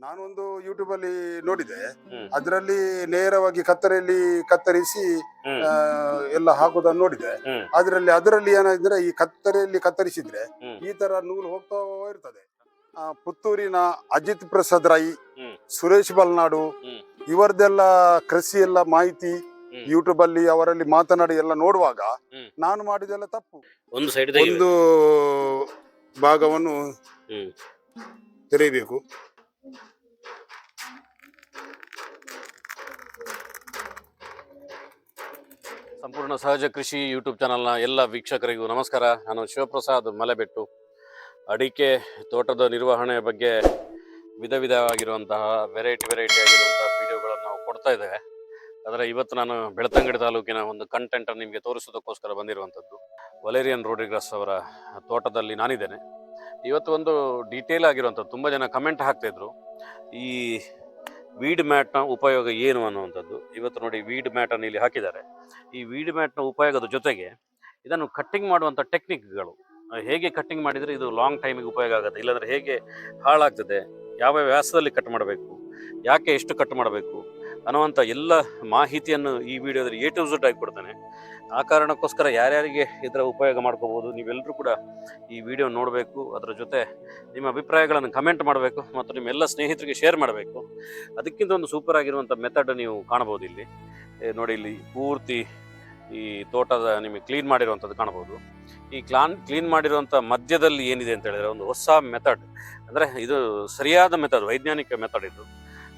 ನಾನೊಂದು ಯೂಟ್ಯೂಬ್ ಅಲ್ಲಿ ನೋಡಿದೆ. ಅದರಲ್ಲಿ ನೇರವಾಗಿ ಕತ್ತರಿಯಲ್ಲಿ ಕತ್ತರಿಸಿ. ಆ, ಎಲ್ಲ ಹಾಕೋದನ್ನು ನೋಡಿದೆ ಹ್ಮ್. ಅದರಲ್ಲಿ ಅದರಲ್ಲಿ ಏನಾದ್ರೆ ಈ ಕತ್ತರಿಯಲ್ಲಿ ಕತ್ತರಿಸಿದ್ರೆ ಹ್ಮ್. ಈ ತರ ನೂಲು ಹೋಗ್ತಾ ಇರ್ತದೆ ಆ, ಪುತ್ತೂರಿನ ಅಜಿತ್ ಪ್ರಸಾದ್ ರೈ ಹ್ಮ್. ಸುರೇಶ್ ಬಲ್ನಾಡು ಹ್ಮ್. ಇವರದೆಲ್ಲ ಕೃಷಿ ಎಲ್ಲ ಮಾಹಿತಿ ಹ್ಮ್. ಯೂಟ್ಯೂಬ್ ಅಲ್ಲಿ ಅವರಲ್ಲಿ ಮಾತನಾಡಿ ಎಲ್ಲ ನೋಡುವಾಗ ಹ್ಮ್. ನಾನು ಮಾಡಿದೆಲ್ಲ ತಪ್ಪು ಒಂದು ಸೈಡ್ ಒಂದು ಭಾಗವನ್ನು. ತೆರೆಯಬೇಕು ಸಂಪೂರ್ಣ ಸಹಜ ಕೃಷಿ ಯೂಟ್ಯೂಬ್ ಚಾನಲ್ನ ಎಲ್ಲ ವೀಕ್ಷಕರಿಗೂ ನಮಸ್ಕಾರ. ನಾನು ಶಿವಪ್ರಸಾದ್ ಮಲೆಬೆಟ್ಟು. ಅಡಿಕೆ ತೋಟದ ನಿರ್ವಹಣೆ ಬಗ್ಗೆ ವಿಧ ವಿಧವಾಗಿರುವಂತಹ ವೆರೈಟಿ ವೆರೈಟಿ ಆಗಿರುವಂತಹ ವಿಡಿಯೋಗಳನ್ನು ನಾವು ಕೊಡ್ತಾ ಇದ್ದೇವೆ. ಆದರೆ ಇವತ್ತು ನಾನು ಬೆಳ್ತಂಗಡಿ ತಾಲೂಕಿನ ಒಂದು ಕಂಟೆಂಟ್ ನಿಮಗೆ ತೋರಿಸೋದಕ್ಕೋಸ್ಕರ ಬಂದಿರುವಂಥದ್ದು. ವಲೇರಿಯನ್ ರೋಡ್ರಿಗ್ರಸ್ ಅವರ ತೋಟದಲ್ಲಿ ನಾನಿದ್ದೇನೆ. ಇವತ್ತು ಒಂದು ಡೀಟೇಲ್ ಆಗಿರುವಂಥದ್ದು. ತುಂಬ ಜನ ಕಮೆಂಟ್ ಹಾಕ್ತಾಯಿದ್ರು ಈ ವೀಡ್ ಮ್ಯಾಟ್ನ ಉಪಯೋಗ ಏನು ಅನ್ನುವಂಥದ್ದು. ಇವತ್ತು ನೋಡಿ ವೀಡ್ ಮ್ಯಾಟನ್ನು ಇಲ್ಲಿ ಹಾಕಿದ್ದಾರೆ. ಈ ವೀಡ್ ಮ್ಯಾಟ್ನ ಉಪಯೋಗದ ಜೊತೆಗೆ ಇದನ್ನು ಕಟ್ಟಿಂಗ್ ಮಾಡುವಂಥ ಟೆಕ್ನಿಕ್ಗಳು ಹೇಗೆ ಕಟ್ಟಿಂಗ್ ಮಾಡಿದರೆ ಇದು ಲಾಂಗ್ ಟೈಮಿಗೆ ಉಪಯೋಗ ಆಗುತ್ತೆ. ಇಲ್ಲಾಂದರೆ ಹೇಗೆ ಹಾಳಾಗ್ತದೆ? ಯಾವ ವ್ಯಾಸದಲ್ಲಿ ಕಟ್ ಮಾಡಬೇಕು? ಯಾಕೆ ಎಷ್ಟು ಕಟ್ ಮಾಡಬೇಕು? ಅನ್ನುವಂಥ ಎಲ್ಲ ಮಾಹಿತಿಯನ್ನು ಈ ವಿಡಿಯೋದಲ್ಲಿ ಎ ಟು ಝಡ್ ಆಗಿ ಕೊಡ್ತಾನೆ. ಆ ಕಾರಣಕ್ಕೋಸ್ಕರ ಯಾರ್ಯಾರಿಗೆ ಇದರ ಉಪಯೋಗ ಮಾಡ್ಕೋಬೋದು ನೀವೆಲ್ಲರೂ ಕೂಡ ಈ ವಿಡಿಯೋ ನೋಡಬೇಕು. ಅದರ ಜೊತೆ ನಿಮ್ಮ ಅಭಿಪ್ರಾಯಗಳನ್ನು ಕಮೆಂಟ್ ಮಾಡಬೇಕು ಮತ್ತು ನಿಮ್ಮೆಲ್ಲ ಸ್ನೇಹಿತರಿಗೆ ಶೇರ್ ಮಾಡಬೇಕು. ಅದಕ್ಕಿಂತ ಒಂದು ಸೂಪರ್ ಆಗಿರುವಂಥ ಮೆಥಡ್ ನೀವು ಕಾಣಬಹುದು ಇಲ್ಲಿ. ನೋಡಿ ಇಲ್ಲಿ ಪೂರ್ತಿ ಈ ತೋಟದ ನಿಮಗೆ ಕ್ಲೀನ್ ಮಾಡಿರುವಂಥದ್ದು ಕಾಣಬಹುದು. ಈ ಕ್ಲಾನ್ ಕ್ಲೀನ್ ಮಾಡಿರುವಂಥ ಮಧ್ಯದಲ್ಲಿ ಏನಿದೆ ಅಂತ ಹೇಳಿದ್ರೆ ಒಂದು ಹೊಸ ಮೆಥಡ್ ಅಂದರೆ ಇದು ಸರಿಯಾದ ಮೆಥಡ್ ವೈಜ್ಞಾನಿಕ ಮೆಥಡ್ ಇದು.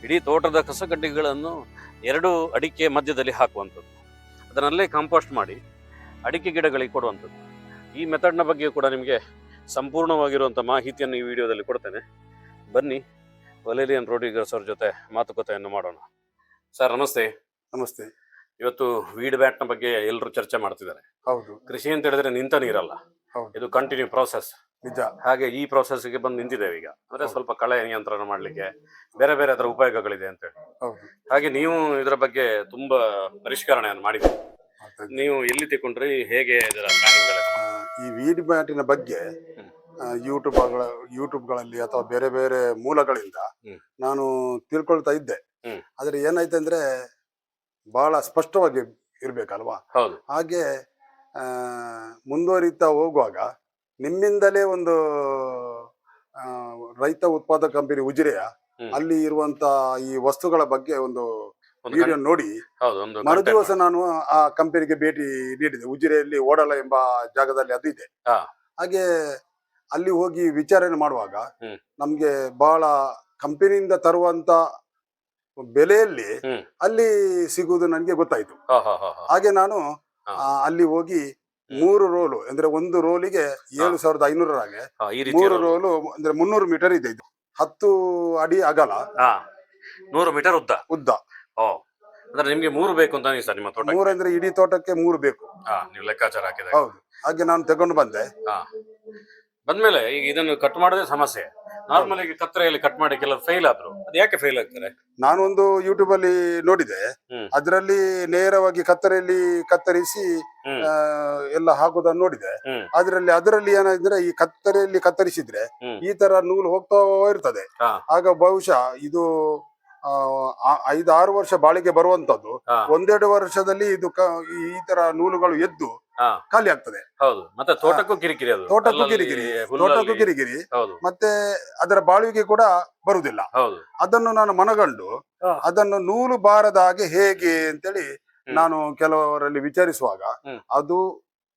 ಇಡೀ ತೋಟದ ಕಸಗಡ್ಡಿಗಳನ್ನು ಎರಡು ಅಡಿಕೆ ಮಧ್ಯದಲ್ಲಿ ಹಾಕುವಂಥದ್ದು. ಅದನ್ನಲ್ಲೇ ಕಾಂಪೋಸ್ಟ್ ಮಾಡಿ ಅಡಿಕೆ ಗಿಡಗಳಿಗೆ ಕೊಡುವಂಥದ್ದು. ಈ ಮೆಥಡ್ನ ಬಗ್ಗೆ ಕೂಡ ನಿಮಗೆ ಸಂಪೂರ್ಣವಾಗಿರುವಂಥ ಮಾಹಿತಿಯನ್ನು ಈ ವಿಡಿಯೋದಲ್ಲಿ ಕೊಡ್ತೇನೆ. ಬನ್ನಿ ವಲೇರಿಯನ್ ರೋಡಿಗಸ್ ಅವ್ರ ಜೊತೆ ಮಾತುಕತೆಯನ್ನು ಮಾಡೋಣ. ಸರ್ ನಮಸ್ತೆ. ನಮಸ್ತೆ. ಇವತ್ತು ವೀಡ್ ಬ್ಯಾಟ್ನ ಬಗ್ಗೆ ಎಲ್ಲರೂ ಚರ್ಚೆ ಮಾಡ್ತಿದ್ದಾರೆ. ಹೌದು. ಕೃಷಿ ಅಂತ ಹೇಳಿದ್ರೆ ನಿಂತ ನೀರಲ್ಲ. ಇದು ಕಂಟಿನ್ಯೂ ಪ್ರಾಸೆಸ್ ನಿಜ. ಹಾಗೆ ಈ ಪ್ರಾಸೆಸ್ಗೆ ಬಂದು ನಿಂತಿದ್ದೇವೆ ಈಗ. ಅಂದ್ರೆ ಸ್ವಲ್ಪ ಕಳೆ ನಿಯಂತ್ರಣ ಮಾಡ್ಲಿಕ್ಕೆ ಬೇರೆ ಬೇರೆ ಅದರ ಉಪಯೋಗಗಳಿದೆ ಅಂತ ಹೇಳಿ. ಹಾಗೆ ನೀವು ಇದರ ಬಗ್ಗೆ ತುಂಬಾ ಪರಿಷ್ಕರಣೆಯನ್ನು ಮಾಡಿದ್ದೀರಿ. ನೀವು ಎಲ್ಲಿ ತಿಕೊಂಡ್ರಿ ಹೇಗೆ ಇದರ ಪ್ಲಾನಿಂಗ್ ಈ ವೀಡ್ ಮ್ಯಾಟಿನ ಬಗ್ಗೆ. ಯೂಟ್ಯೂಬ್ ಯೂಟ್ಯೂಬ್ಗಳಲ್ಲಿ ಅಥವಾ ಬೇರೆ ಬೇರೆ ಮೂಲಗಳಿಂದ ನಾನು ತಿಳ್ಕೊಳ್ತಾ ಇದ್ದೆ. ಆದ್ರೆ ಏನಾಯ್ತು ಅಂದ್ರೆ ಬಹಳ ಸ್ಪಷ್ಟವಾಗಿ ಇರ್ಬೇಕಲ್ವಾ? ಹೌದು. ಹಾಗೆ ಮುಂದುವರಿತಾ ಹೋಗುವಾಗ ನಿಮ್ಮಿಂದಲೇ ಒಂದು ರೈತ ಉತ್ಪಾದಕ ಕಂಪನಿ ಉಜಿರೆಯ ಅಲ್ಲಿ ಇರುವಂತ ಈ ವಸ್ತುಗಳ ಬಗ್ಗೆ ಒಂದು ವಿಡಿಯೋ ನೋಡಿ. ಹೌದು ಒಂದು ಮರು ದಿವಸ ನಾನು ಆ ಕಂಪನಿಗೆ ಭೇಟಿ ನೀಡಿದೆ. ಉಜಿರೆಯಲ್ಲಿ ಓಡಲ ಎಂಬ ಜಾಗದಲ್ಲಿ ಅದು ಇದೆ. ಹಾಗೆ ಅಲ್ಲಿ ಹೋಗಿ ವಿಚಾರಣೆ ಮಾಡುವಾಗ. ನಮ್ಗೆ ಬಹಳ ಕಂಪನಿಯಿಂದ ತರುವಂತ ಬೆಲೆಯಲ್ಲಿ ಅಲ್ಲಿ ಸಿಗುವುದು ನನಗೆ ಗೊತ್ತಾಯ್ತು. ಹಾಗೆ ನಾನು ಅಲ್ಲಿ ಹೋಗಿ ಮೂರು ರೋಲು ಅಂದ್ರೆ ಒಂದು ರೋಲಿಗೆ ಏಳು ಸಾವಿರದ ಐನೂರ ಹಾಗೆ ಹಾ, ಈ ರೀತಿ ಮೂರು ರೋಲು. ಅಂದ್ರೆ ಮುನ್ನೂರು ಮೀಟರ್ ಇದೆ ಇದು. ಹತ್ತು ಅಡಿ ಅಗಲ. ಹಾ ನೂರು ಮೀಟರ್ ಉದ್ದ. ಉದ್ದ. ಓ ಅಂದ್ರೆ ನಿಮ್ಗೆ ಮೂರು ಬೇಕು ಅಂತ ಸರ್ ನಿಮ್ಮ ತೋಟ ಮೂರು ಅಂದ್ರೆ ಇಡೀ ತೋಟಕ್ಕೆ ಮೂರು ಬೇಕು. ಹಾ ನೀವು ಲೆಕ್ಕಾಚಾರ ಹಾಕಿದಾಗ. ಹೌದು. ಹಾಗೆ ನಾನು ತಗೊಂಡು ಬಂದೆ. ಹಾ. ಬಂದ್ಮೇಲೆ ಈಗ ಇದನ್ನು ಕಟ್ ಮಾಡೋದೇ ಸಮಸ್ಯೆ. ನಾರ್ಮಲ್ ಆಗಿ ಕತ್ತರೆಯಲ್ಲಿ ಕಟ್ ಮಾಡಿ ಕೆಲವರು ಫೇಲ್ ಆದ್ರು. ಅದು ಯಾಕೆ ಫೇಲ್ ಆಗ್ತಾರೆ? ನಾನೊಂದು ಯೂಟ್ಯೂಬ್ ಅಲ್ಲಿ ನೋಡಿದೆ. ಹ್ಮ್. ಅದರಲ್ಲಿ ನೇರವಾಗಿ ಕತ್ತರಿಯಲ್ಲಿ ಕತ್ತರಿಸಿ ಹ್ಮ್. ಆ, ಎಲ್ಲ ಹಾಕುದನ್ನು ನೋಡಿದೆ. ಹ್ಮ್. ಅದರಲ್ಲಿ ಅದರಲ್ಲಿ ಏನಾದ್ರೆ ಈ ಕತ್ತರಿಯಲ್ಲಿ ಕತ್ತರಿಸಿದ್ರೆ ಹ್ಮ್. ಈ ತರ ನೂಲು ಹೋಗ್ತಾ ಇರ್ತದೆ. ಹಾ. ಆಗ ಬಹುಶಃ ಇದು ಐದಾರು ವರ್ಷ ಬಾಳಿಗೆ ಬರುವಂತದ್ದು. ಒಂದೆರಡು ವರ್ಷದಲ್ಲಿ ಇದು ಈ ತರ ನೂಲುಗಳು ಎದ್ದು. ಖಾಲಿ ಆಗ್ತದೆ. ಹೌದು. ಮತ್ತೆ ತೋಟಕ್ಕೂ ಕಿರಿಕಿರಿ ಅದು. ತೋಟಕ್ಕೂ ಕಿರಿಕಿರಿ. ತೋಟಕ್ಕೂ ಕಿರಿಕಿರಿ. ಮತ್ತೆ ಅದರ ಬಾಳಿಗೆ ಕೂಡ ಬರುವುದಿಲ್ಲ. ಅದನ್ನು ನಾನು ಮನಗಂಡು ಅದನ್ನು ನೂಲು ಬಾರದ ಹಾಗೆ ಹೇಗೆ ಅಂತೇಳಿ. ನಾನು ಕೆಲವರಲ್ಲಿ ವಿಚಾರಿಸುವಾಗ ಅದು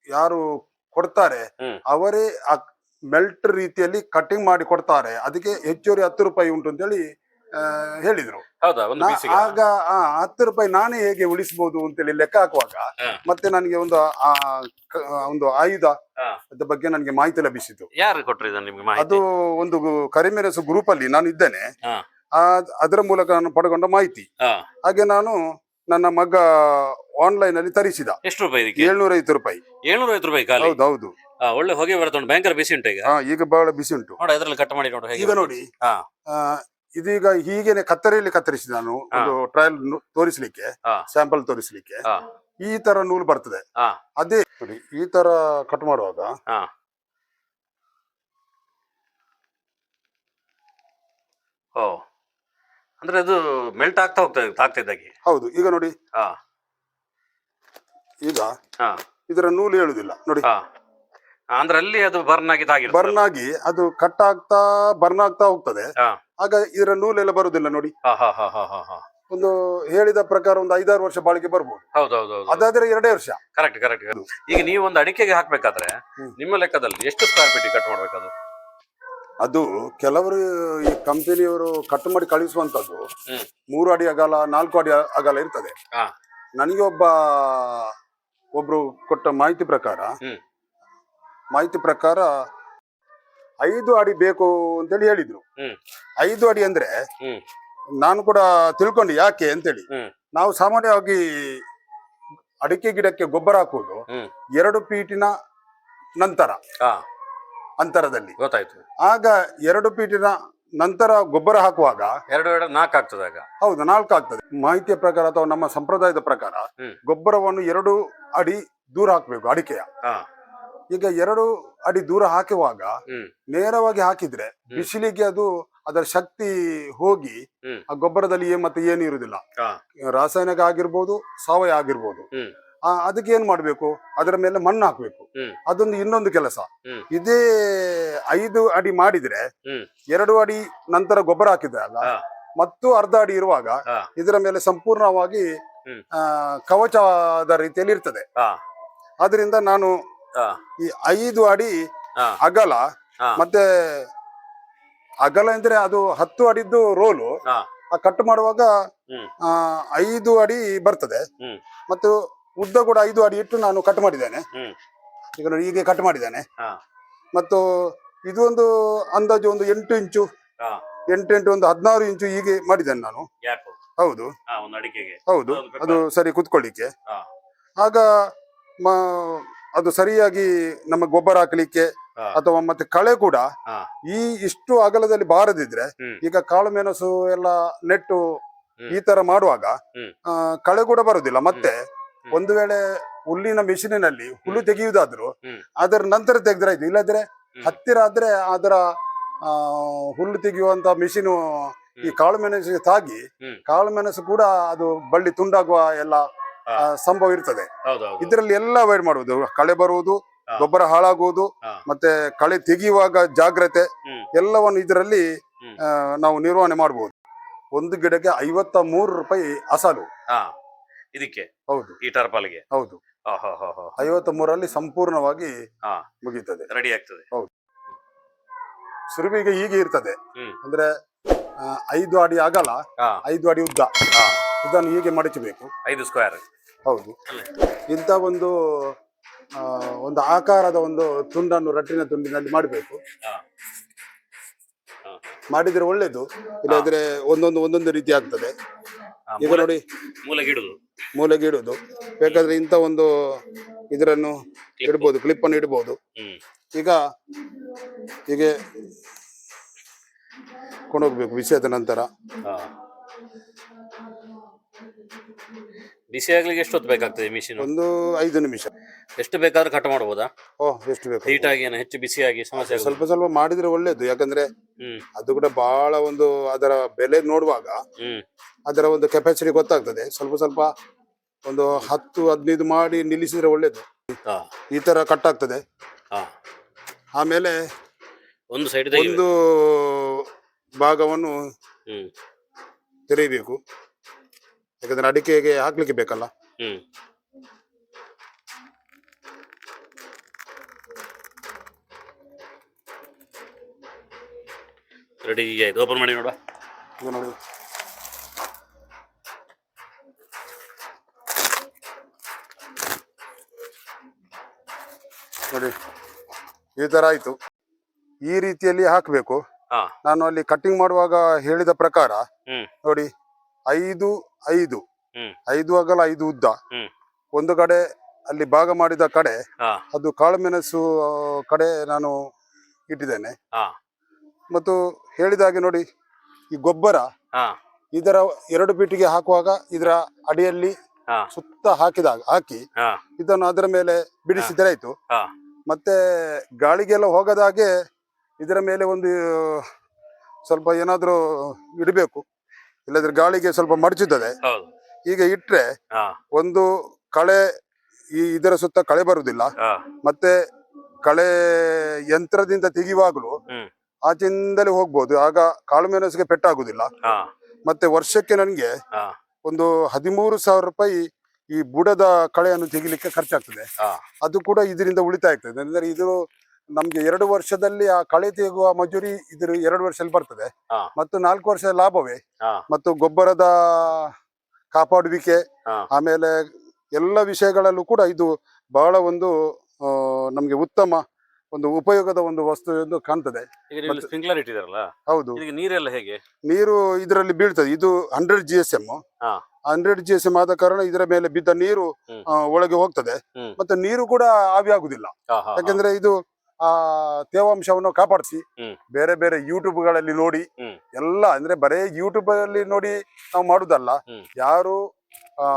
ಯಾರು ಕೊಡ್ತಾರೆ ಅವರೇ ಮೆಲ್ಟ್ ರೀತಿಯಲ್ಲಿ ಕಟಿಂಗ್ ಮಾಡಿ ಕೊಡ್ತಾರೆ. ಅದಕ್ಕೆ ಹೆಚ್ಚುವರಿ ಹತ್ತು ರೂಪಾಯಿ ಉಂಟು ಅಂತೇಳಿ ಹೇಳಿದ್ರು. ಆಗ ಹತ್ತು ರೂಪಾಯಿ ನಾನೇ ಹೇಗೆ ಉಳಿಸಬಹುದು ಅಂತೇಳಿ ಲೆಕ್ಕ ಹಾಕುವಾಗ ಮತ್ತೆ ನನಗೆ ಒಂದು ಆ ಒಂದು ಆಯುಧ ಅದ ಅದ್ರ ಬಗ್ಗೆ ನನಗೆ ಮಾಹಿತಿ ಲಭಿಸಿತು. ಯಾರು ನಿಮ್ಗೆ ಅದು ಒಂದು ಕರಿಮೆರಸು ಗ್ರೂಪ್ ಅಲ್ಲಿ ನಾನು ಇದ್ದೇನೆ. ಆ ಅದರ ಮೂಲಕ ನಾನು ಪಡ್ಕೊಂಡ ಮಾಹಿತಿ. ಹಾಗೆ ನಾನು ನನ್ನ ಮಗ ಆನ್ಲೈನ್ ಅಲ್ಲಿ ತರಿಸಿದ. ಎಷ್ಟು ರೂಪಾಯಿ ಏಳ್ನೂರ ಐವತ್ತು ರೂಪಾಯಿ. ಏಳ್ನೂರ ಐವತ್ತು ರೂಪಾಯಿ ಹೌದು ಹೌದು. ಒಳ್ಳೆ ಹೊಗೆ ಉಂಟು ಭಯಂಕರ ಬಿಸಿ ಉಂಟು ಈಗ. ಈಗ ಬಹಳ ಬಿಸಿ ಉಂಟು. ನೋಡ ಇದ್ರಲ್ಲಿ ಕಟ್ ಮಾಡಿ ನೋಡಿ ಈಗ ನೋಡಿ. ಇದೀಗ ಹೀಗೇನೆ ಕತ್ತರಿಯಲ್ಲಿ ಕತ್ತರಿಸಿದ ನಾನು. ಒಂದು ಟ್ರಯಲ್ ತೋರಿಸ್ಲಿಕ್ಕೆ. ಸ್ಯಾಂಪಲ್ ತೋರಿಸ್ಲಿಕ್ಕೆ. ಈ ತರ ನೂಲು ಬರ್ತದೆ. ಅದೇ ನೋಡಿ ಈ ತರ ಕಟ್ ಮಾಡುವಾಗ ಹಾ. ಓ ಅಂದ್ರೆ ಅದು ಮೆಲ್ಟ್ ಆಗ್ತಾ ಹೋಗ್ತದೆ ತಾಗ್ತಿದ್ದಾಗೆ ಹೌದು ಈಗ ನೋಡಿ ಹಾ ಈಗ ಹಾ ಇದರ ನೂಲು ಹೇಳುದಿಲ್ಲ ನೋಡಿ ಹಾ ಅಂದ್ರೆ ಅಲ್ಲಿ ಅದು ಬರ್ನ್ ಆಗಿ ಬರ್ನ್ ಆಗಿ ಅದು ಕಟ್ ಆಗ್ತಾ ಬರ್ನ್ ಆಗ್ತಾ ಹೋಗ್ತದೆ. ಹಾ. ಆಗ ಇದರ ನೂಲೆಲ್ಲ ಬರುದಿಲ್ಲ ನೋಡಿ. ಹಾ ಹಾ ಹಾ ಹಾ ಹಾ ಹಾ. ಒಂದು ಹೇಳಿದ ಪ್ರಕಾರ ಒಂದು ಐದಾರು ವರ್ಷ ಬಾಳಿಕೆ ಬರ್ಬೋದು. ಹೌದು ಹೌದು ಹೌದು ಅದಾದ್ರೆ ಎರಡೇ ವರ್ಷ. ಕರೆಕ್ಟ್ ಕರೆಕ್ಟ್ ಈಗ ನೀವು ಒಂದು ಅಡಿಕೆಗೆ ಹಾಕ್ಬೇಕಾದ್ರೆ ಹ್ಮ್. ನಿಮ್ಮ ಲೆಕ್ಕದಲ್ಲಿ ಎಷ್ಟು ಸ್ಕ್ವೇರ್ ಫೀಟ್ ಕಟ್ ಮಾಡ್ಬೇಕದು? ಅದು ಕೆಲವರು ಈ ಕಂಪನಿಯವರು ಕಟ್ ಮಾಡಿ ಕಳಿಸುವಂತದ್ದು ಹ್ಮ್. ಮೂರು ಅಡಿ ಅಗಲ ನಾಲ್ಕು ಅಡಿ ಅಗಲ ಇರ್ತದೆ. ಹಾ. ನನಗೆ ಒಬ್ಬ ಒಬ್ರು ಕೊಟ್ಟ ಮಾಹಿತಿ ಪ್ರಕಾರ ಹ್ಮ್. ಮಾಹಿತಿ ಪ್ರಕಾರ ಐದು ಅಡಿ ಬೇಕು ಅಂತೇಳಿ ಹೇಳಿದ್ರು. ಐದು ಅಡಿ ಅಂದ್ರೆ ನಾನು ಕೂಡ ತಿಳ್ಕೊಂಡು ಯಾಕೆ ಅಂತೇಳಿ. ನಾವು ಸಾಮಾನ್ಯವಾಗಿ ಅಡಿಕೆ ಗಿಡಕ್ಕೆ ಗೊಬ್ಬರ ಹಾಕುವುದು. ಎರಡು ಪೀಟಿನ ನಂತರ. ಅಂತರದಲ್ಲಿ. ಗೊತ್ತಾಯ್ತು. ಆಗ ಎರಡು ಪೀಟಿನ ನಂತರ ಗೊಬ್ಬರ ಹಾಕುವಾಗ ಎರಡು ಎರಡು ನಾಲ್ಕು ಆಗ್ತದೆ ಆಗ. ಹೌದು ನಾಲ್ಕು ಆಗ್ತದೆ. ಮಾಹಿತಿಯ ಪ್ರಕಾರ ಅಥವಾ ನಮ್ಮ ಸಂಪ್ರದಾಯದ ಪ್ರಕಾರ ಗೊಬ್ಬರವನ್ನು ಎರಡು ಅಡಿ ದೂರ ಹಾಕಬೇಕು ಅಡಿಕೆಯ. ಈಗ ಎರಡು ಅಡಿ ದೂರ ಹಾಕುವಾಗ ನೇರವಾಗಿ ಹಾಕಿದ್ರೆ. ಬಿಸಿಲಿಗೆ ಅದು ಅದರ ಶಕ್ತಿ ಹೋಗಿ ಆ ಗೊಬ್ಬರದಲ್ಲಿ ಏನ್ ಮತ್ತೆ ಏನು ಇರುವುದಿಲ್ಲ. ರಾಸಾಯನಿಕ ಆಗಿರ್ಬೋದು ಸಾವಯವ ಆಗಿರ್ಬೋದು ಆ, ಅದಕ್ಕೆ ಏನ್ ಮಾಡ್ಬೇಕು ಅದರ ಮೇಲೆ ಮಣ್ಣು ಹಾಕ್ಬೇಕು. ಅದೊಂದು ಇನ್ನೊಂದು ಕೆಲಸ. ಇದೇ ಐದು ಅಡಿ ಮಾಡಿದ್ರೆ. ಎರಡು ಅಡಿ ನಂತರ ಗೊಬ್ಬರ ಹಾಕಿದಾಗ. ಮತ್ತು ಅರ್ಧ ಅಡಿ ಇರುವಾಗ ಇದರ ಮೇಲೆ ಸಂಪೂರ್ಣವಾಗಿ ಕವಚದ ರೀತಿಯಲ್ಲಿ ಇರ್ತದೆ ಆದ್ರಿಂದ ನಾನು ಈ ಐದು ಅಡಿ ಅಗಲ ಮತ್ತೆ ಅಗಲ ಅಂದ್ರೆ ಅದು ಹತ್ತು ಅಡಿದ್ದು ರೋಲು. ಆ ಕಟ್ ಮಾಡುವಾಗ ಐದು ಅಡಿ ಬರ್ತದೆ. ಮತ್ತು ಉದ್ದ ಕೂಡ ಐದು ಅಡಿ ಇಟ್ಟು ನಾನು ಕಟ್ ಮಾಡಿದ್ದೇನೆ. ಈಗ ನೋಡಿ ಹೀಗೆ ಕಟ್ ಮಾಡಿದ್ದೇನೆ. ಮತ್ತು ಇದು ಒಂದು ಅಂದಾಜು ಒಂದು ಎಂಟು ಇಂಚು. ಎಂಟು ಎಂಟು ಒಂದು ಹದಿನಾರು ಇಂಚು ಹೀಗೆ ಮಾಡಿದ್ದೇನೆ ನಾನು. ಹೌದು. ಹೌದು. ಅದು ಸರಿ ಕುತ್ಕೊಳ್ಳಿಕ್ಕೆ. ಆಗ ಮ- ಅದು ಸರಿಯಾಗಿ ನಮ್ಮ ಗೊಬ್ಬರ ಹಾಕ್ಲಿಕ್ಕೆ ಹಾ. ಅಥವಾ ಮತ್ತೆ ಕಳೆ ಕೂಡ ಹಾ. ಈ ಇಷ್ಟು ಅಗಲದಲ್ಲಿ ಬಾರದಿದ್ರೆ ಹ್ಮ್. ಈಗ ಕಾಳು ಮೆಣಸು ಎಲ್ಲ ನೆಟ್ಟು ಹ್ಮ್. ಈ ತರ ಮಾಡುವಾಗ ಹ್ಮ್. ಆ, ಕಳೆ ಕೂಡ ಬರುದಿಲ್ಲ ಮತ್ತೆ ಹ್ಮ್. ಒಂದು ವೇಳೆ ಹುಲ್ಲಿನ ಮಿಷಿನಿನಲ್ಲಿ ಹುಲ್ಲು ತೆಗೆಯುವುದಾದ್ರು ಹ್ಮ್. ಅದರ ನಂತರ ತೆಗೆದ್ರೆ ಆಯ್ತು ಇಲ್ಲದ್ರೆ ಹತ್ತಿರ ಆದ್ರೆ ಅದರ ಆ, ಹುಲ್ಲು ತೆಗೆಯುವಂತ ಮಿಷಿನು ಈ. ಕಾಳು ಮೆಣಸಿಗೆ ತಾಗಿ ಹ್ಮ್. ಕಾಳು ಮೆಣಸು ಕೂಡ ಅದು ಬಳ್ಳಿ ತುಂಡಾಗುವ ಎಲ್ಲ ಸಂಭವ ಇರ್ತದೆ. ಇದರಲ್ಲಿ ಎಲ್ಲ ಅವಾಯ್ಡ್ ಮಾಡುವುದು. ಕಳೆ ಬರುವುದು. ಗೊಬ್ಬರ ಹಾಳಾಗುವುದು ಮತ್ತೆ ಕಳೆ ತೆಗೆಯುವಾಗ ಜಾಗ್ರತೆ ಎಲ್ಲವನ್ನು ಇದರಲ್ಲಿ. ನಾವು ನಿರ್ವಹಣೆ ಮಾಡಬಹುದು ಒಂದು ಗಿಡಕ್ಕೆ ಐವತ್ತ ಮೂರು ರೂಪಾಯಿ ಅಸಲು. ಹಾ. ಇದಕ್ಕೆ? ಹೌದು. ಈ ಟರ್ಪಾಲ್ಗೆ? ಹೌದು. ಐವತ್ತ ಮೂರಲ್ಲಿ ಸಂಪೂರ್ಣವಾಗಿ ಮುಗಿತದೆ ರೆಡಿ ಆಗ್ತದೆ. ಹೌದು. ಸುರುವಿಗೆ ಹೀಗೆ ಇರ್ತದೆ. ಅಂದ್ರೆ ಐದು ಅಡಿ ಆಗಲ್ಲ ಐದು ಅಡಿ ಉದ್ದ. ಇದನ್ನು ಹೀಗೆ ಮಡಚಬೇಕು. ಐದು ಸ್ಕ್ವೇರ್ ಹೌದು. ಇಂಥ ಒಂದು ಆ, ಒಂದು ಆಕಾರದ ಒಂದು ತುಂಡನ್ನು ರಟ್ಟಿನ ತುಂಡಿನಲ್ಲಿ ಮಾಡಬೇಕು. ಹಾ. ಹಾ. ಮಾಡಿದ್ರೆ ಒಳ್ಳೇದು. ಇಲ್ಲದ್ರೆ ಒಂದೊಂದು ಒಂದೊಂದು ರೀತಿ ಆಗ್ತದೆ. ಈಗ ಮೂಲೆ- ನೋಡಿ. ಮೂಲೆಗೆ ಇಡುದು ಮೂಲೆಗೆ ಇಡುದು. ಬೇಕಾದ್ರೆ ಇಂಥ ಒಂದು ಇದರನ್ನು ಇಡ್ಬೋದು ಕ್ಲಿಪ್ ಅನ್ನು ಇಡ್ಬೋದು. ಹ್ಮ್. ಈಗ ಹೀಗೆ ಕೊಂಡೋಗ್ಬೇಕು ವಿಷಯದ ನಂತರ. ಹಾ. ಬಿಸಿ ಆಗ್ಲಿಕ್ಕೆ ಎಷ್ಟು ಹೊತ್ತು ಬೇಕಾಗ್ತದೆ ಮಿಷಿನ್ ಒಂದು ಐದು ನಿಮಿಷ. ಎಷ್ಟು ಬೇಕಾದ್ರೂ ಕಟ್ ಮಾಡಬಹುದಾ ಓ ಎಷ್ಟು ಬೇಕು? ಹೀಟ್ ಆಗಿ ಏನು ಹೆಚ್ಚು ಬಿಸಿಯಾಗಿ ಸಮಸ್ಯೆ ಆಗುದು ಸ್ವಲ್ಪ ಸ್ವಲ್ಪ ಮಾಡಿದ್ರೆ ಒಳ್ಳೇದು. ಯಾಕಂದ್ರೆ ಹ್ಮ್. ಅದು ಕೂಡ ಬಹಳ ಒಂದು ಅದರ ಬೆಲೆ ನೋಡುವಾಗ ಹ್ಮ್. ಅದರ ಒಂದು ಕೆಪಾಸಿಟಿ ಗೊತ್ತಾಗ್ತದೆ. ಸ್ವಲ್ಪ ಸ್ವಲ್ಪ ಒಂದು ಹತ್ತು ಹದಿನೈದು ಮಾಡಿ ನಿಲ್ಲಿಸಿದ್ರೆ ಒಳ್ಳೇದು. ಹಾ. ಈ ತರ ಕಟ್ ಆಗ್ತದೆ. ಹಾ. ಆಮೇಲೆ ಒಂದು ಸೈಡ್ ಒಂದು ಭಾಗವನ್ನು ಹ್ಮ್. ತೆರೀಬೇಕು ಯಾಕಂದ್ರೆ ಅಡಿಕೆಗೆ ಹಾಕ್ಲಿಕ್ಕೆ ಬೇಕಲ್ಲ? ಹ್ಮ್. ರೆಡಿ ಆಯ್ತು ಓಪನ್ ಮಾಡಿ ನೋಡುವ. ಇದು ನೋಡಿ. ನೋಡಿ ಈ ತರ ಆಯ್ತು. ಈ ರೀತಿಯಲ್ಲಿ ಹಾಕಬೇಕು. ಹಾ. ನಾನು ಅಲ್ಲಿ ಕಟ್ಟಿಂಗ್ ಮಾಡುವಾಗ ಹೇಳಿದ ಪ್ರಕಾರ ಹ್ಮ್. ನೋಡಿ ಐದು ಐದು. ಐದು ಅಗಲ ಐದು ಉದ್ದ. ಒಂದು ಕಡೆ ಅಲ್ಲಿ ಭಾಗ ಮಾಡಿದ ಕಡೆ ಅದು ಕಾಳುಮೆಣಸು ಕಡೆ ನಾನು ಇಟ್ಟಿದ್ದೇನೆ. ಮತ್ತು ಹೇಳಿದ ಹಾಗೆ ನೋಡಿ ಈ ಗೊಬ್ಬರ ಇದರ ಎರಡು ಪೀಟಿಗೆ ಹಾಕುವಾಗ ಇದರ ಅಡಿಯಲ್ಲಿ ಸುತ್ತ ಹಾಕಿದಾಗ ಹಾಕಿ ಇದನ್ನು ಅದರ ಮೇಲೆ ಬಿಡಿಸಿದ್ರೆ ಆಯ್ತು. ಮತ್ತೆ ಗಾಳಿಗೆಲ್ಲ ಹೋಗದಾಗೆ ಇದರ ಮೇಲೆ ಒಂದು ಸ್ವಲ್ಪ ಏನಾದರೂ ಇಡಬೇಕು. ಇಲ್ಲದ್ರೆ ಗಾಳಿಗೆ ಸ್ವಲ್ಪ ಮಡಚುತ್ತದೆ ಹೌದು. ಈಗ ಇಟ್ರೆ ಹಾ. ಒಂದು ಕಳೆ ಈ ಇದರ ಸುತ್ತ ಕಳೆ ಬರುವುದಿಲ್ಲ ಹಾ. ಮತ್ತೆ ಕಳೆ ಯಂತ್ರದಿಂದ ತೆಗೆಯುವಾಗಲೂ ಹ್ಮ್. ಆಚೆಯಿಂದಲೇ ಹೋಗ್ಬೋದು. ಆಗ ಕಾಳು ಮೆಣಸಿಗೆ ಪೆಟ್ಟಾಗುದಿಲ್ಲ. ಹಾ. ಮತ್ತೆ ವರ್ಷಕ್ಕೆ ನನಗೆ ಹಾ. ಒಂದು ಹದಿಮೂರು ಸಾವಿರ ರೂಪಾಯಿ ಈ ಬುಡದ ಕಳೆಯನ್ನು ತೆಗಿಲಿಕ್ಕೆ ಖರ್ಚಾಗ್ತದೆ. ಹಾ. ಅದು ಕೂಡ ಇದರಿಂದ ಉಳಿತಾಯ ಆಗ್ತದೆ. ಅಂದ್ರೆ ಇದು ನಮ್ಗೆ ಎರಡು ವರ್ಷದಲ್ಲಿ ಆ ಕಳೆ ತೆಗೆಯುವ ಮಜೂರಿ ಇದ್ರ ಎರಡು ವರ್ಷದಲ್ಲಿ ಬರ್ತದೆ. ಹಾ. ಮತ್ತು ನಾಲ್ಕು ವರ್ಷದ ಲಾಭವೇ. ಹಾ. ಮತ್ತು ಗೊಬ್ಬರದ ಕಾಪಾಡುವಿಕೆ ಹಾ. ಆಮೇಲೆ ಎಲ್ಲ ವಿಷಯಗಳಲ್ಲೂ ಕೂಡ ಇದು ಬಹಳ ಒಂದು ಆ, ನಮ್ಗೆ ಉತ್ತಮ ಒಂದು ಉಪಯೋಗದ ಒಂದು ವಸ್ತು ಎಂದು ಕಾಣ್ತದೆ. ಈಗ ನೀವು ಮತ್ತೆ- ಸ್ಪ್ರಿಂಕ್ಲರ್ ಇಟ್ಟಿದಾರಲ್ಲ ಹೌದು. ನೀರೆಲ್ಲ ಹೇಗೆ? ನೀರು ಇದರಲ್ಲಿ ಬೀಳ್ತದೆ. ಇದು ಹಂಡ್ರೆಡ್ ಜಿ ಎಸ್ ಎಂ ಹಾ. ಹಂಡ್ರೆಡ್ ಜಿ ಎಸ್ ಎಂ ಆದ ಕಾರಣ ಇದರ ಮೇಲೆ ಬಿದ್ದ ನೀರು ಹ್ಮ್. ಆ, ಒಳಗೆ ಹೋಗ್ತದೆ. ಹ್ಮ್. ಮತ್ತೆ ನೀರು ಕೂಡ ಆವಿ ಆಗುದಿಲ್ಲ ಹಾ, ಹಾ, ಹಾ. ಯಾಕಂದ್ರೆ ಇದು ಆ ತೇವಾಂಶವನ್ನು ಕಾಪಾಡಿಸಿ. ಬೇರೆ ಬೇರೆ ಯೂಟ್ಯೂಬ್ಗಳಲ್ಲಿ ನೋಡಿ ಎಲ್ಲ ಅಂದ್ರೆ ಬರೇ ಯೂಟ್ಯೂಬ್ ಅಲ್ಲಿ ನೋಡಿ ನಾವು ಮಾಡುದಲ್ಲ. ಯಾರು ಆ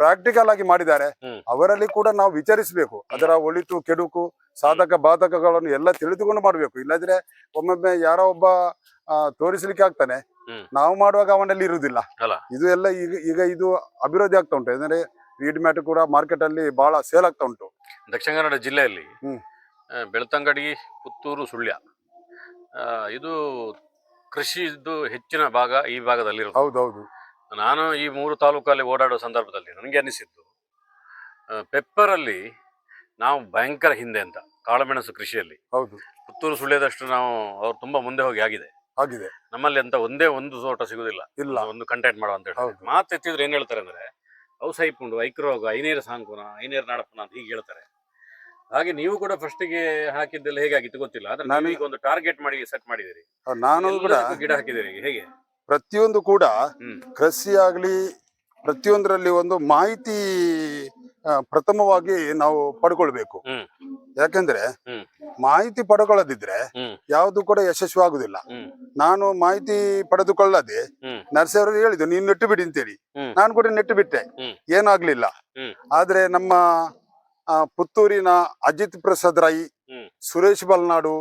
ಪ್ರಾಕ್ಟಿಕಲ್ ಆಗಿ ಮಾಡಿದ್ದಾರೆ. ಅವರಲ್ಲಿ ಕೂಡ ನಾವು ವಿಚಾರಿಸಬೇಕು. ಅದರ ಒಳಿತು ಕೆಡುಕು ಸಾಧಕ ಬಾಧಕಗಳನ್ನು ಎಲ್ಲ ತಿಳಿದುಕೊಂಡು ಮಾಡಬೇಕು. ಇಲ್ಲದ್ರೆ ಒಮ್ಮೊಮ್ಮೆ ಯಾರೋ ಒಬ್ಬ ತೋರಿಸಲಿಕ್ಕೆ ಆಗ್ತಾನೆ. ನಾವು ಮಾಡುವಾಗ ಅವನಲ್ಲಿ ಇರುವುದಿಲ್ಲ. ಇದು ಎಲ್ಲ ಈಗ ಈಗ ಇದು ಅಭಿವೃದ್ಧಿ ಆಗ್ತಾ ಉಂಟು. ಅಂದ್ರೆ ವೀಡ್ ಮ್ಯಾಟ್ ಕೂಡ ಮಾರ್ಕೆಟ್ ಅಲ್ಲಿ ಬಹಳ ಸೇಲ್ ಆಗ್ತಾ ಉಂಟು. ದಕ್ಷಿಣ ಕನ್ನಡ ಜಿಲ್ಲೆಯಲ್ಲಿ ಬೆಳ್ತಂಗಡಿ ಪುತ್ತೂರು ಸುಳ್ಯ. ಇದು ಕೃಷಿದು ಹೆಚ್ಚಿನ ಭಾಗ ಈ ಭಾಗದಲ್ಲಿ ಹೌದೌದು. ನಾನು ಈ ಮೂರು ತಾಲೂಕಲ್ಲಿ ಓಡಾಡೋ ಸಂದರ್ಭದಲ್ಲಿ ನನಗೆ ಅನಿಸಿದ್ದು ಪೆಪ್ಪರಲ್ಲಿ ನಾವು ಭಯಂಕರ ಹಿಂದೆ ಅಂತ ಕಾಳುಮೆಣಸು ಕೃಷಿಯಲ್ಲಿ. ಹೌದು. ಪುತ್ತೂರು ಸುಳ್ಯದಷ್ಟು ನಾವು ಅವ್ರು ತುಂಬಾ ಮುಂದೆ ಹೋಗಿ ಆಗಿದೆ. ಆಗಿದೆ. ನಮ್ಮಲ್ಲಿ ಅಂತ ಒಂದೇ ಒಂದು ತೋಟ ಸಿಗುದಿಲ್ಲ. ಇಲ್ಲ. ಒಂದು ಕಂಟೆಂಟ್ ಮಾಡುವ ಅಂತ ಹೇಳಿ. ಮಾತು ಎತ್ತಿದ್ರೆ ಏನ್ ಹೇಳ್ತಾರೆ ಅಂದ್ರೆ ಔಸೈಪುಂಡು ಸೈಪುಂಡು ಐಕ್ರೋಗ ಐನೇರು ಸಾಂಕುನ ಐನೇರು ನಾಡಪ್ಪನ ಅಂತ ಹೀಗೆ ಹೇಳ್ತಾರೆ. ಹಾಗೆ ನೀವು ಕೂಡ ಫಸ್ಟಿಗೆ ಹಾಕಿದ್ದೆಲ್ಲ ಹೇಗಾಗಿತ್ತು ಗೊತ್ತಿಲ್ಲ ಆದ್ರೆ ನಾನು- ಈಗ ಒಂದು ಟಾರ್ಗೆಟ್ ಮಾಡಿ ಸೆಟ್ ಮಾಡಿದಿರಿ ನಾನು ಕೂಡ ಎಲ್ಲದಕ್ಕೂ ಗಿಡ ಹಾಕಿದಿರಿ ಹೇಗೆ? ಪ್ರತಿಯೊಂದು ಕೂಡ ಹ್ಮ್. ಕೃಷಿ ಆಗ್ಲಿ ಪ್ರತಿಯೊಂದರಲ್ಲಿ ಒಂದು ಮಾಹಿತಿ ಆ, ಪ್ರಥಮವಾಗಿ ನಾವು ಪಡ್ಕೊಳ್ಬೇಕು. ಹ್ಮ್. ಯಾಕೆಂದ್ರೆ ಹ್ಮ್. ಮಾಹಿತಿ ಪಡ್ಕೊಳ್ಳದಿದ್ರೆ ಹ್ಮ್. ಯಾವುದು ಕೂಡ ಯಶಸ್ವಿ ಆಗುದಿಲ್ಲ ಹ್ಮ್. ನಾನು ಮಾಹಿತಿ ಪಡೆದುಕೊಳ್ಳದೆ ಹ್ಮ್. ಹೇಳಿದ್ರು ಅವರು ನೀನು ನೆಟ್ಟು ಬಿಡಿ ಅಂತೇಳಿ ಹ್ಮ್. ನಾನು ಕೂಡ ನೆಟ್ಟು ಬಿಟ್ಟೆ. ಹ್ಮ್. ಏನಾಗ್ಲಿಲ್ಲ. ಹ್ಮ್. ಆದ್ರೆ ನಮ್ಮ ಪುತ್ತೂರಿನ ಅಜಿತ್ ಪ್ರಸಾದ್ ರೈ ಸುರೇಶ್ ಬಲ್ನಾಡು.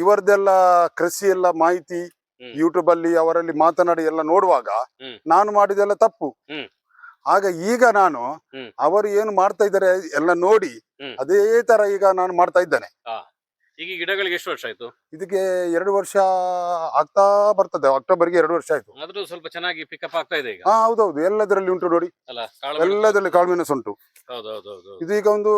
ಇವರದೆಲ್ಲ ಕೃಷಿ ಎಲ್ಲ ಮಾಹಿತಿ. ಯೂಟ್ಯೂಬ್ ಅಲ್ಲಿ ಅವರಲ್ಲಿ ಮಾತನಾಡಿ ಎಲ್ಲ ನೋಡುವಾಗ ನಾನು ಮಾಡಿದೆಲ್ಲ ತಪ್ಪು. ಆಗ ಈಗ ನಾನು ಅವರು ಏನು ಮಾಡ್ತಾ ಇದ್ದಾರೆ ಎಲ್ಲ ನೋಡಿ ಅದೇ ತರ ಈಗ ನಾನು ಮಾಡ್ತಾ ಇದ್ದೇನೆ. ಈಗ ಈ ಗಿಡಗಳಿಗೆ ಎಷ್ಟು ವರ್ಷ ಆಯ್ತು? ಇದಕ್ಕೆ ಎರಡು ವರ್ಷ ಆಗ್ತಾ ಬರ್ತದೆ ಅಕ್ಟೋಬರ್ಗೆ ಎರಡು ವರ್ಷ ಆಯ್ತು. ಆದ್ರೂ ಸ್ವಲ್ಪ ಚೆನ್ನಾಗಿ ಪಿಕಪ್ ಆಗ್ತಾ ಇದೆ ಈಗ? ಹಾ ಹೌದೌದು ಎಲ್ಲದರಲ್ಲಿ ಉಂಟು ನೋಡಿ. ಅಲ್ಲ ಕಾಳು ಎಲ್ಲದರಲ್ಲಿ ಕಾಳುಮೆಣಸು ಉಂಟು. ಹೌದೌದೌದು. ಇದು ಈಗ ಒಂದು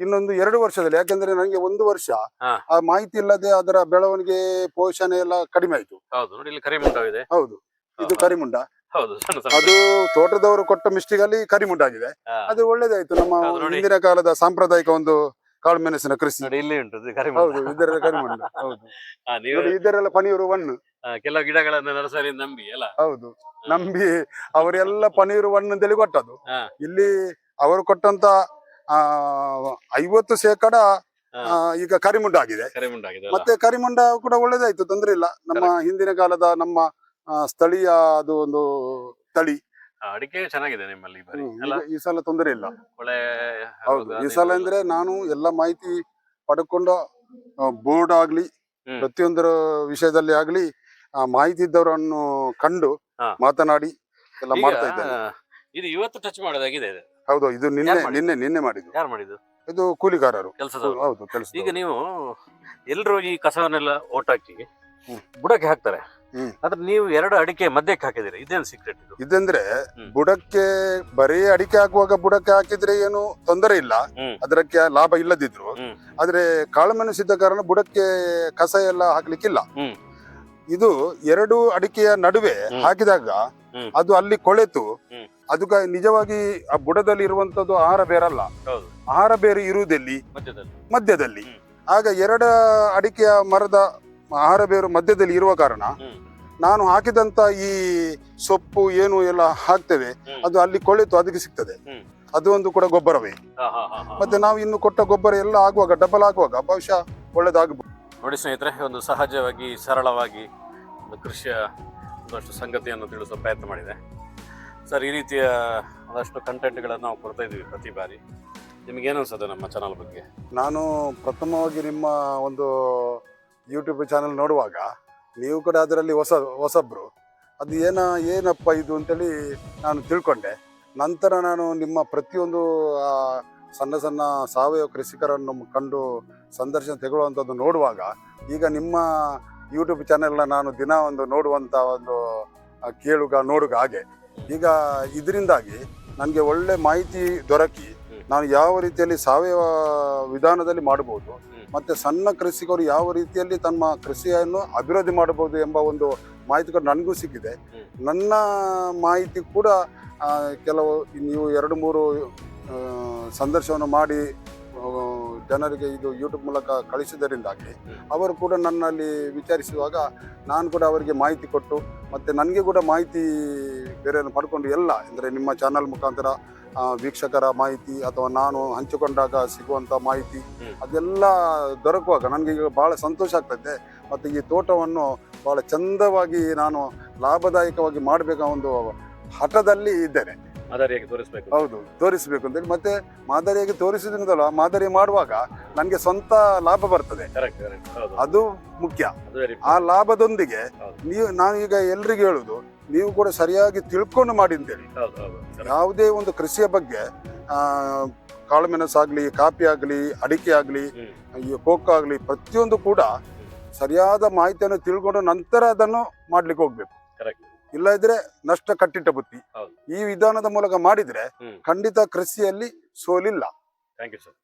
ಇನ್ನೊಂದು ಎರಡು ವರ್ಷದಲ್ಲಿ ಯಾಕಂದ್ರೆ ನನಗೆ ಒಂದು ವರ್ಷ ಹಾ. ಆ ಮಾಹಿತಿ ಇಲ್ಲದೆ ಅದರ ಬೆಳವಣಿಗೆ ಪೋಷಣೆ ಎಲ್ಲ ಕಡಿಮೆ ಆಯ್ತು. ಹೌದು ನೋಡಿ ಇಲ್ಲಿ ಹೌದು ಇದು ಹಾ. ಕರಿಮುಂಡ. ಹೌದು ಸಣ್ಣ ಸಣ್ಣ ಅದು ತೋಟದವರು ಕೊಟ್ಟ ಮಿಸ್ಟಿಗಲ್ಲಿ ಅಲ್ಲಿ ಕರಿಮುಂಡ ಆಗಿದೆ ಹಾ. ಅದು ಒಳ್ಳೇದಾಯ್ತು ನಮ್ಮ ಹೌದು ನೋಡಿ. ಹಿಂದಿನ ಕಾಲದ ಸಾಂಪ್ರದಾಯಿಕ ಒಂದು ಕಾಳುಮೆಣಸಿನ ಕೃಷಿ. ನೋಡಿ ಇಲ್ಲಿ ಉಂಟು ಇದು ಹೌದು ಇದರ ಕರಿಮಣ್ಣು. ಹೌದು. ಹಾ, ನೀವು ನೋಡಿ ಇದರೆಲ್ಲ ಪನೀರು ಆ, ಕೆಲವು ಗಿಡಗಳನ್ನ ನರ್ಸರಿ ನಂಬಿ ಅಲ್ಲ? ಹೌದು. ನಂಬಿ ಅವರೆಲ್ಲ ಪನೀರು ಒನ್ ಅಂತೇಳಿ ಕೊಟ್ಟದ್ದು. ಹಾ. ಇಲ್ಲಿ ಅವರು ಕೊಟ್ಟಂತ ಆ ಐವತ್ತು ಶೇಕಡ ಹಾ. ಆ, ಈಗ ಕರಿಮುಂಡ ಆಗಿದೆ. ಕರಿಮುಂಡ ಆಗಿದೆ ಅಲ್ಲ? ಮತ್ತೆ ಕರಿಮುಂಡ ಕೂಡ ಒಳ್ಳೇದಾಯ್ತು ತೊಂದ್ರೆ ಇಲ್ಲ. ನಮ್ಮ ಹಿಂದಿನ ಕಾಲದ ನಮ್ಮ ಆ, ಸ್ಥಳೀಯ ಅದು ಒಂದು ತಳಿ. ಅಡಿಕೆ ಚೆನ್ನಾಗಿದೆ ನಿಮ್ಮಲ್ಲಿ ಈ ಬಾರಿ. ಅಲ್ಲ? ಈಗ ಈ ಸಲ ತೊಂದರೆ ಇಲ್ಲ. ಕೊಳೆ ಹೌದು ಈ ಸಲ ಅಂದ್ರೆ ನಾನು ಎಲ್ಲ ಮಾಹಿತಿ ಪಡ್ಕೊಂಡು ಬೋರ್ಡ್ ಆಗ್ಲಿ ಹ್ಮ್. ಪ್ರತಿಯೊಂದರ ವಿಷಯದಲ್ಲಿ ಆಗ್ಲಿ ಆ ಮಾಹಿತಿ ಇದ್ದವರನ್ನು ಕಂಡು ಹಾ. ಮಾತನಾಡಿ ಎಲ್ಲ ಈಗ, ಮಾಡ್ತಾ ಇದ್ದೇನೆ. ಇದು ಇವತ್ತು ಟಚ್ ಮಾಡೋದಾಗಿದೆ ಇದು. ಹೌದು ಇದು ನಿನ್ನೆ ಯಾರ್ ಮಾಡಿದ್ದು? ನಿನ್ನೆ ನಿನ್ನೆ ಮಾಡಿದ್ದು. ಯಾರು ಮಾಡಿದ್ದು? ಇದು ಕೂಲಿಗಾರರು. ಕೆಲಸದವರು. ಹೌದು ಕೆಲಸ ಈಗ ನೀವು ಎಲ್ರು ಈ ಕಸವನ್ನೆಲ್ಲ ಓಟಾಕಿ ಹ್ಮ್. ಬುಡಕ್ಕೆ ಹಾಕ್ತಾರೆ. ಆದ್ರೆ ನೀವು ಎರಡು ಅಡಿಕೆ ಮಧ್ಯಕ್ಕೆ ಹಾಕಿದಿರಿ ಇದೇನು ಸೀಕ್ರೆಟ್ ಇದು ಇದಂದ್ರೆ ಬುಡಕ್ಕೆ ಬರೀ ಅಡಿಕೆ ಹಾಕುವಾಗ ಬುಡಕ್ಕೆ ಹಾಕಿದ್ರೆ ಏನು ತೊಂದರೆ ಇಲ್ಲ ಹ್ಮ್. ಅದಕ್ಕೆ ಲಾಭ ಇಲ್ಲದಿದ್ರು ಹ್ಮ್. ಆದ್ರೆ ಕಾಳುಮೆಣಸಿದ್ದ ಕಾರಣ ಬುಡಕ್ಕೆ ಕಸ ಎಲ್ಲ ಹಾಕ್ಲಿಕ್ಕಿಲ್ಲ ಹ್ಮ್. ಇದು ಎರಡು ಅಡಿಕೆಯ ನಡುವೆ ಹ್ಮ್. ಹಾಕಿದಾಗ ಹ್ಮ್. ಅದು ಅಲ್ಲಿ ಕೊಳೆತು ಹ್ಮ್. ಅದಕ್ಕೆ ನಿಜವಾಗಿ ಆ ಬುಡದಲ್ಲಿ ಇರುವಂತದ್ದು ಆಹಾರ ಬೇರಲ್ಲ ಹೌದು ಆಹಾರ ಬೇರೆ ಇರುವುದಲ್ಲಿ ಮಧ್ಯದಲ್ಲಿ ಮಧ್ಯದಲ್ಲಿ ಹ್ಮ್. ಆಗ ಎರಡು ಅಡಿಕೆಯ ಮರದ ಆಹಾರ ಬೇರು ಮಧ್ಯದಲ್ಲಿ ಇರುವ ಕಾರಣ ನಾನು ಹಾಕಿದಂತ ಈ ಸೊಪ್ಪು ಏನು ಎಲ್ಲ ಹಾಕ್ತೇವೆ ಅದು ಅಲ್ಲಿ ಕೊಳೆತು ಅದಕ್ಕೆ ಸಿಗ್ತದೆ. ಅದು ಒಂದು ಕೂಡ ಗೊಬ್ಬರವೇ. ಮತ್ತೆ ನಾವು ಇನ್ನು ಕೊಟ್ಟ ಗೊಬ್ಬರ ಎಲ್ಲ ಆಗುವಾಗ ಡಬಲ್ ಆಗುವಾಗ ಬಹುಶಃ ಒಳ್ಳೇದಾಗಬಹುದು ನೋಡಿ ಸ್ನೇಹಿತರೆ ಒಂದು ಸಹಜವಾಗಿ ಸರಳವಾಗಿ ಒಂದು ಕೃಷಿಯ ಒಂದಷ್ಟು ಸಂಗತಿಯನ್ನು ತಿಳಿಸುವ ಪ್ರಯತ್ನ ಮಾಡಿದೆ. ಸರ್ ಈ ರೀತಿಯ ಒಂದಷ್ಟು ಕಂಟೆಂಟ್ಗಳನ್ನು ನಾವು ಕೊಡ್ತಾ ಇದ್ದೀವಿ ಪ್ರತಿ ಬಾರಿ. ನಿಮಗೇನು ಅನ್ಸುತ್ತೆ ನಮ್ಮ ಚಾನಲ್ ಬಗ್ಗೆ? ನಾನು ಪ್ರಥಮವಾಗಿ ನಿಮ್ಮ ಒಂದು ಯೂಟ್ಯೂಬ್ ಚಾನಲ್ ನೋಡುವಾಗ ನೀವು ಕೂಡ ಅದರಲ್ಲಿ ಹೊಸ ಹೊಸಬ್ರು. ಅದು ಏನ ಏನಪ್ಪ ಇದು ಅಂತೇಳಿ ನಾನು ತಿಳ್ಕೊಂಡೆ. ನಂತರ ನಾನು ನಿಮ್ಮ ಪ್ರತಿಯೊಂದು ಸಣ್ಣ ಸಣ್ಣ ಸಾವಯವ ಕೃಷಿಕರನ್ನು ಕಂಡು ಸಂದರ್ಶನ ತೆಗೊಳ್ಳುವಂಥದ್ದು ನೋಡುವಾಗ ಈಗ ನಿಮ್ಮ ಯೂಟ್ಯೂಬ್ ಚಾನೆಲ್ನ ನಾನು ದಿನ ಒಂದು ನೋಡುವಂಥ ಒಂದು ಕೇಳುಗ ನೋಡುಗ ಹಾಗೆ. ಈಗ ಇದರಿಂದಾಗಿ ನನಗೆ ಒಳ್ಳೆ ಮಾಹಿತಿ ದೊರಕಿ ನಾನು ಯಾವ ರೀತಿಯಲ್ಲಿ ಸಾವಯವ ವಿಧಾನದಲ್ಲಿ ಮಾಡಬಹುದು ಹ್ಮ್. ಮತ್ತೆ ಸಣ್ಣ ಕೃಷಿಕರು ಯಾವ ರೀತಿಯಲ್ಲಿ ತಮ್ಮ ಕೃಷಿಯನ್ನು ಅಭಿವೃದ್ಧಿ ಮಾಡಬಹುದು ಎಂಬ ಒಂದು ಮಾಹಿತಿ ಕೂಡ ನನಗೂ ಸಿಕ್ಕಿದೆ ನನ್ನ ಮಾಹಿತಿ ಕೂಡ ಕೆಲವು ನೀವು ಎರಡು ಮೂರು ಸಂದರ್ಶನ ಸಂದರ್ಶನವನ್ನು ಮಾಡಿ ಜನರಿಗೆ ಇದು ಯೂಟ್ಯೂಬ್ ಮೂಲಕ ಕಳಿಸಿದರಿಂದಾಗಿ ಹ್ಮ್. ಅವರು ಕೂಡ ನನ್ನಲ್ಲಿ ವಿಚಾರಿಸುವಾಗ ನಾನು ಕೂಡ ಅವರಿಗೆ ಮಾಹಿತಿ ಕೊಟ್ಟು, ಮತ್ತು ನನಗೆ ಕೂಡ ಮಾಹಿತಿ ಬೇರೆಯನ್ನು ಪಡ್ಕೊಂಡು ಎಲ್ಲ, ಅಂದರೆ ನಿಮ್ಮ ಚಾನಲ್ ಮುಖಾಂತರ ವೀಕ್ಷಕರ ಮಾಹಿತಿ ಅಥವಾ ನಾನು ಹಂಚಿಕೊಂಡಾಗ ಸಿಗುವಂಥ ಮಾಹಿತಿ ಅದೆಲ್ಲ ದೊರಕುವಾಗ ನನಗೆ ಈಗ ಭಾಳ ಸಂತೋಷ ಆಗ್ತದೆ. ಮತ್ತು ಈ ತೋಟವನ್ನು ಭಾಳ ಚಂದವಾಗಿ ನಾನು ಲಾಭದಾಯಕವಾಗಿ ಮಾಡಬೇಕ ಒಂದು ಹಠದಲ್ಲಿ ಇದ್ದೇನೆ. ಮಾದರಿಯಾಗಿ ತೋರಿಸಬೇಕು. ಹೌದು ತೋರಿಸಬೇಕು ಅಂತೇಳಿ ಮತ್ತೆ ಮಾದರಿಯಾಗಿ ತೋರಿಸಿದ್ರಿಂದಲ್ಲ ಮಾದರಿ ಮಾಡುವಾಗ ನನಗೆ ಸ್ವಂತ ಲಾಭ ಬರ್ತದೆ. ಅದು ಮುಖ್ಯ. ಆ ಲಾಭದೊಂದಿಗೆ. ನೀವು ನಾನು ಈಗ ಎಲ್ರಿಗೂ ಹೇಳುದು ನೀವು ಕೂಡ ಸರಿಯಾಗಿ ತಿಳ್ಕೊಂಡು ಮಾಡಿ ಅಂತೇಳಿ ಯಾವುದೇ ಒಂದು ಕೃಷಿಯ ಬಗ್ಗೆ ಆ, ಕಾಳುಮೆಣಸಾಗ್ಲಿ ಕಾಫಿ ಆಗಲಿ ಅಡಿಕೆ ಆಗಲಿ. ಈ ಕೋಕೋ ಆಗಲಿ ಪ್ರತಿಯೊಂದು ಕೂಡ ಸರಿಯಾದ ಮಾಹಿತಿಯನ್ನು ತಿಳ್ಕೊಂಡು ನಂತರ ಅದನ್ನು ಮಾಡ್ಲಿಕ್ಕೆ ಹೋಗ್ಬೇಕು. ಇಲ್ಲ ಇದ್ರೆ ನಷ್ಟ ಕಟ್ಟಿಟ್ಟ ಬುತ್ತಿ. ಈ ವಿಧಾನದ ಮೂಲಕ ಮಾಡಿದ್ರೆ ಖಂಡಿತ ಕೃಷಿಯಲ್ಲಿ ಸೋಲಿಲ್ಲ. Thank you sir